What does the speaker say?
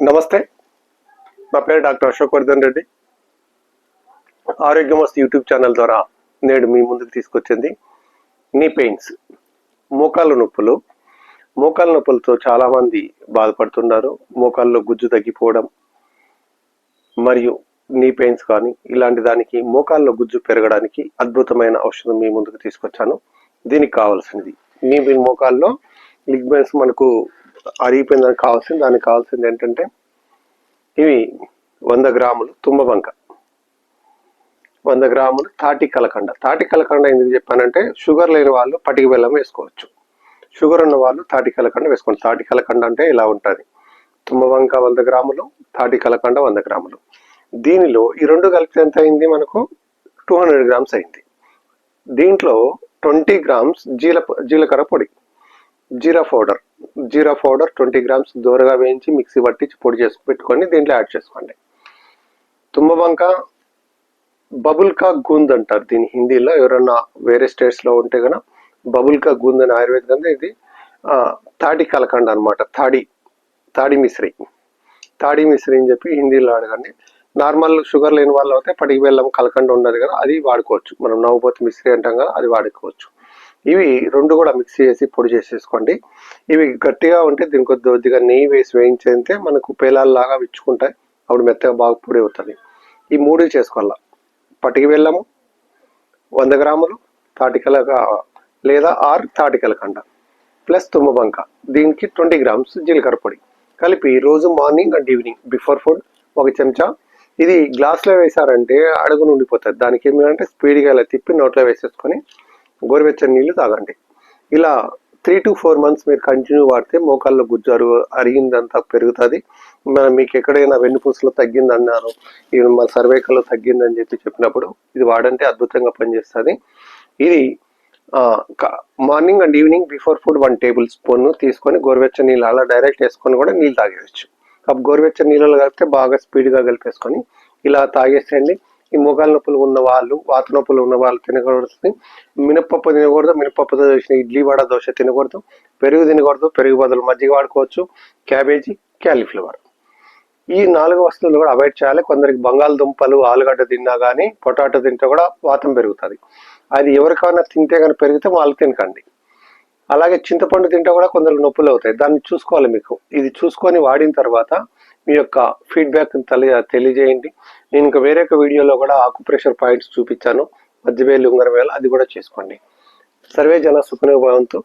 నమస్తే. నా పేరు doctor Ashok Vardhan Reddy Arogyamastu YouTube channel ద్వారా నేడు మీ ముందుకు తీసుకొచ్చింది నీ పెయిన్స్ మోకాళ్ళ నొప్పులు. మోకాళ్ళ నొప్పులతో చాలామంది బాధపడుతున్నారు. మోకాళ్ళలో గుజ్జు తగ్గిపోవడం మరియు నీ పెయిన్స్ కానీ ఇలాంటి దానికి మోకాళ్ళలో గుజ్జు పెరగడానికి అద్భుతమైన ఔషధం మీ ముందుకు తీసుకొచ్చాను. దీనికి కావాల్సింది నీ మీ మోకాల్లో లిగ్మెంట్స్ మనకు అరిగిపోయిందని కావాల్సింది దానికి కావాల్సింది ఏంటంటే ఇవి వంద గ్రాములు తుమ్మబంక వంద గ్రాములు తాటి కలకండ. తాటి కలకండ ఎందుకు చెప్పానంటే షుగర్ లేని వాళ్ళు పటికి బెల్లం వేసుకోవచ్చు. షుగర్ ఉన్న వాళ్ళు తాటి కలకండ వేసుకోండి. తాటి కలకండ అంటే ఇలా ఉంటుంది. తుమ్మవంక వంద గ్రాములు తాటి కలకండ వంద గ్రాములు. దీనిలో ఈ రెండు కలిపి ఎంత అయింది మనకు? టూ హండ్రెడ్ గ్రామ్స్ అయింది. దీంట్లో ట్వంటీ గ్రామ్స్ జీల జీలకర్ర పొడి. Jeera powder. Jeera powder twenty grams దూరగా వేయించి మిక్సీ పట్టించి పొడి చేసి పెట్టుకొని దీంట్లో యాడ్ చేసుకోండి. తుమ్మబంక బబుల్ కా గూంద్ అంటారు దీని హిందీలో. ఎవరన్నా వేరే స్టేట్స్లో ఉంటే కనుక బబుల్ కా గూంద్ అని ఆయుర్వేదం అంటే ఇది తాడి కలకండ అనమాట తాడి తాడి మిశ్రి. తాడి మిశ్రి అని చెప్పి హిందీలో అడగండి. నార్మల్ షుగర్ లేని వాళ్ళు అయితే పడికి బెల్లం కలకండ ఉండదు కదా అది వాడుకోవచ్చు. మనం నవ్వుపోతే మిశ్రి అంటాం కదా అది వాడుకోవచ్చు. ఇవి రెండు కూడా మిక్స్ చేసి పొడి చేసేసుకోండి. ఇవి గట్టిగా ఉంటే దీనికి కొద్ది కొద్దిగా నెయ్యి వేసి వేయించేస్తే మనకు పేలాల్లాగా విచ్చుకుంటాయి. అప్పుడు మెత్తగా బాగా పొడి అవుతుంది. ఈ మూడు చేసుకోవాలా? పటికి బెల్లము వంద గ్రాములు తాటికల లేదా ఆరు తాటికల కండ ప్లస్ తుమ్మబంక దీనికి ట్వంటీ గ్రామ్స్ జీలకర్ర పొడి. కలిపి రోజు morning and evening before food ఒక చెంచా. ఇది గ్లాస్లో వేసారంటే అడుగు ఉండిపోతుంది దానికి ఏమిటంటే స్పీడ్గా ఇలా తిప్పి నోట్లో వేసేసుకొని గోరువెచ్చని నీళ్ళు తాగండి. ఇలా త్రీ టు ఫోర్ మంత్స్ మీరు కంటిన్యూ వాడితే మోకాల్లో గుజ్జారు అరిగిందంతా పెరుగుతుంది. మనం మీకు ఎక్కడైనా వెన్నుపూసలో తగ్గిందన్నారు ఇవి మన సర్వైకల్లో తగ్గిందని చెప్పి చెప్పినప్పుడు ఇది వాడంటే అద్భుతంగా పనిచేస్తుంది. ఇది morning and evening before food one tablespoon తీసుకొని గోరువెచ్చని నీళ్ళు అలా డైరెక్ట్ వేసుకొని కూడా నీళ్ళు తాగేయచ్చు. కాబట్టి గోరువెచ్చని నీళ్ళలో కలిపితే బాగా స్పీడ్గా కలిపేసుకొని ఇలా తాగేసేయండి. ఈ మోకాల నొప్పులు ఉన్న వాళ్ళు వాత నొప్పులు ఉన్న వాళ్ళు తినకూడదు. మినపప్పు తినకూడదు మినపప్పుతో చేసిన ఇడ్లీ వడ దోశ తినకూడదు. పెరుగు తినకూడదు పెరుగు బదులు మజ్జిగ వాడుకోవచ్చు క్యాబేజీ క్యాలీఫ్లవర్. ఈ నాలుగు వస్తువులు కూడా అవాయిడ్ చేయాలి. కొందరికి బంగాళదుంపలు ఆలుగడ్డ తిన్నా కానీ పొటాటో తింటే కూడా వాతం పెరుగుతుంది. అది ఎవరికైనా తింటే కానీ పెరిగితే వాళ్ళు తినకండి. అలాగే చింతపండు తింటే కూడా కొందరు నొప్పులు అవుతాయి. దాన్ని చూసుకోవాలి మీకు. ఇది చూసుకొని వాడిన తర్వాత మీ యొక్క ఫీడ్బ్యాక్ తెలియజేయండి. నేను ఇంకా వేరే ఒక వీడియోలో కూడా ఆకుప్రెషర్ పాయింట్స్ చూపించాను. మధ్యవేలు ఉంగరవేళ అది కూడా చేసుకోండి. సర్వే జన సుఖనోభవంతు.